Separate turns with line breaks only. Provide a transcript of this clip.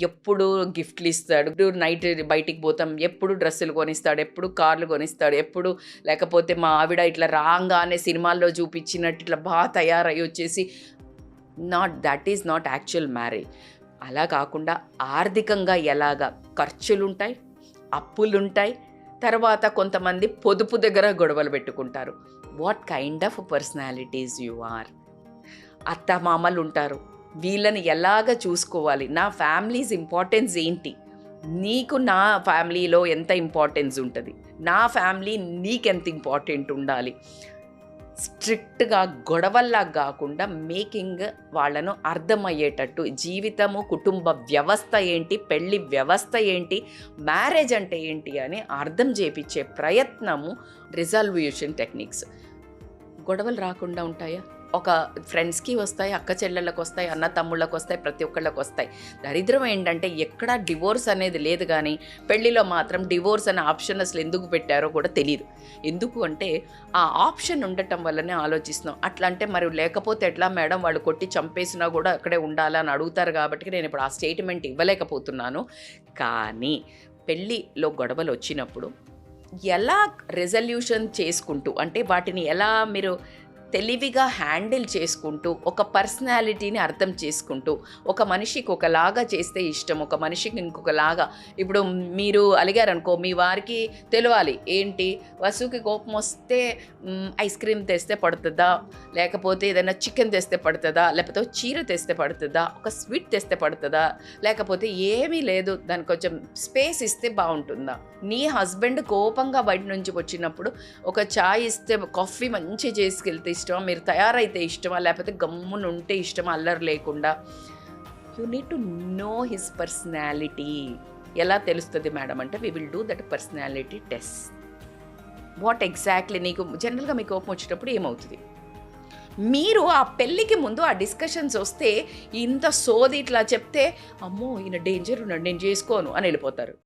ఎప్పుడు గిఫ్ట్లు ఇస్తాడు. ఇప్పుడు నైట్ బయటికి పోతాం ఎప్పుడు డ్రెస్సులు కొనిస్తాడు ఎప్పుడు కార్లు కొనిస్తాడు ఎప్పుడు లేకపోతే మా ఆవిడ ఇట్లా రాగానే సినిమాల్లో చూపించినట్టు ఇట్లా బాగా తయారయ్యి వచ్చేసి not that is not actual marriage. అలా కాకుండా ఆర్థికంగా ఎలాగా ఖర్చులుంటాయి అప్పులుంటాయి తర్వాత కొంతమంది పొదుపు దగ్గర గొడవలు పెట్టుకుంటారు. What kind of personalities you are అత్త మామలు ఉంటారు. వీళ్ళని ఎలాగ చూసుకోవాలి? నా ఫ్యామిలీస్ ఇంపార్టెన్స్ ఏంటి? నీకు నా ఫ్యామిలీలో ఎంత ఇంపార్టెన్స్ ఉంటుంది? నా ఫ్యామిలీ నీకెంత ఇంపార్టెంట్ ఉండాలి? స్ట్రిక్ట్గా గొడవల్లా కాకుండా మేకింగ్ వాళ్ళను అర్థమయ్యేటట్టు జీవితము కుటుంబ వ్యవస్థ ఏంటి? పెళ్ళి వ్యవస్థ ఏంటి? మ్యారేజ్ అంటే ఏంటి? అని అర్థం చేపించే ప్రయత్నము రిజల్యూషన్ టెక్నిక్స్. గొడవలు రాకుండా ఉంటాయా? ఒక ఫ్రెండ్స్కి వస్తాయి అక్క చెల్లెళ్ళకి వస్తాయి అన్న తమ్ముళ్ళకి వస్తాయి ప్రతి ఒక్కళ్ళకి వస్తాయి. దరిద్రం ఏంటంటే ఎక్కడా డివోర్స్ అనేది లేదు కానీ పెళ్ళిలో మాత్రం డివోర్స్ అనే ఆప్షన్ అసలు ఎందుకు పెట్టారో కూడా తెలియదు ఎందుకు అంటే ఆ ఆప్షన్ ఉండటం వల్లనే ఆలోచిస్తున్నాం. అట్లా అంటే మరి లేకపోతే ఎట్లా మేడం వాళ్ళు కొట్టి చంపేసినా కూడా అక్కడే ఉండాలని అడుగుతారు కాబట్టి నేను ఇప్పుడు ఆ స్టేట్మెంట్ ఇవ్వలేకపోతున్నాను. కానీ పెళ్ళిలో గొడవలు వచ్చినప్పుడు ఎలా రెజల్యూషన్ చేసుకుంటూ అంటే వాటిని ఎలా మీరు తెలివిగా హ్యాండిల్ చేసుకుంటూ ఒక పర్సనాలిటీని అర్థం చేసుకుంటూ ఒక మనిషికి ఒకలాగా చేస్తే ఇష్టం ఒక మనిషికి ఇంకొకలాగా. ఇప్పుడు మీరు అలిగారనుకో మీ వారికి తెలియాలి ఏంటి? వసుకి కోపం వస్తే ఐస్ క్రీమ్ తెస్తే పడుతుందా? లేకపోతే ఏదైనా చికెన్ తెస్తే పడుతుందా? లేకపోతే చీర తెస్తే పడుతుందా? ఒక స్వీట్ తెస్తే పడుతుందా? లేకపోతే ఏమీ లేదు దానికి కొంచెం స్పేస్ ఇస్తే బాగుంటుందా? నీ హస్బెండ్ కోపంగా బయట నుంచి వచ్చినప్పుడు ఒక చాయ్ ఇస్తే కాఫీ మంచి చేసుకెళ్తే ఇష్టమా? మీరు తయారైతే ఇష్టమా? లేకపోతే గమ్మున ఉంటే ఇష్టమా? అల్లరి లేకుండా? You need to know his personality ఎలా తెలుస్తుంది మేడం అంటే we will do that personality test what exactly నీకు జనరల్గా మీ కోపం వచ్చేటప్పుడు ఏమవుతుంది? మీరు ఆ పెళ్ళికి ముందు ఆ డిస్కషన్స్ వస్తే ఇంత సోది ఇట్లా చెప్తే అమ్మో ఈయన డేంజర్ ఉన్నాడు నేను చేసుకోను అని వెళ్ళిపోతారు.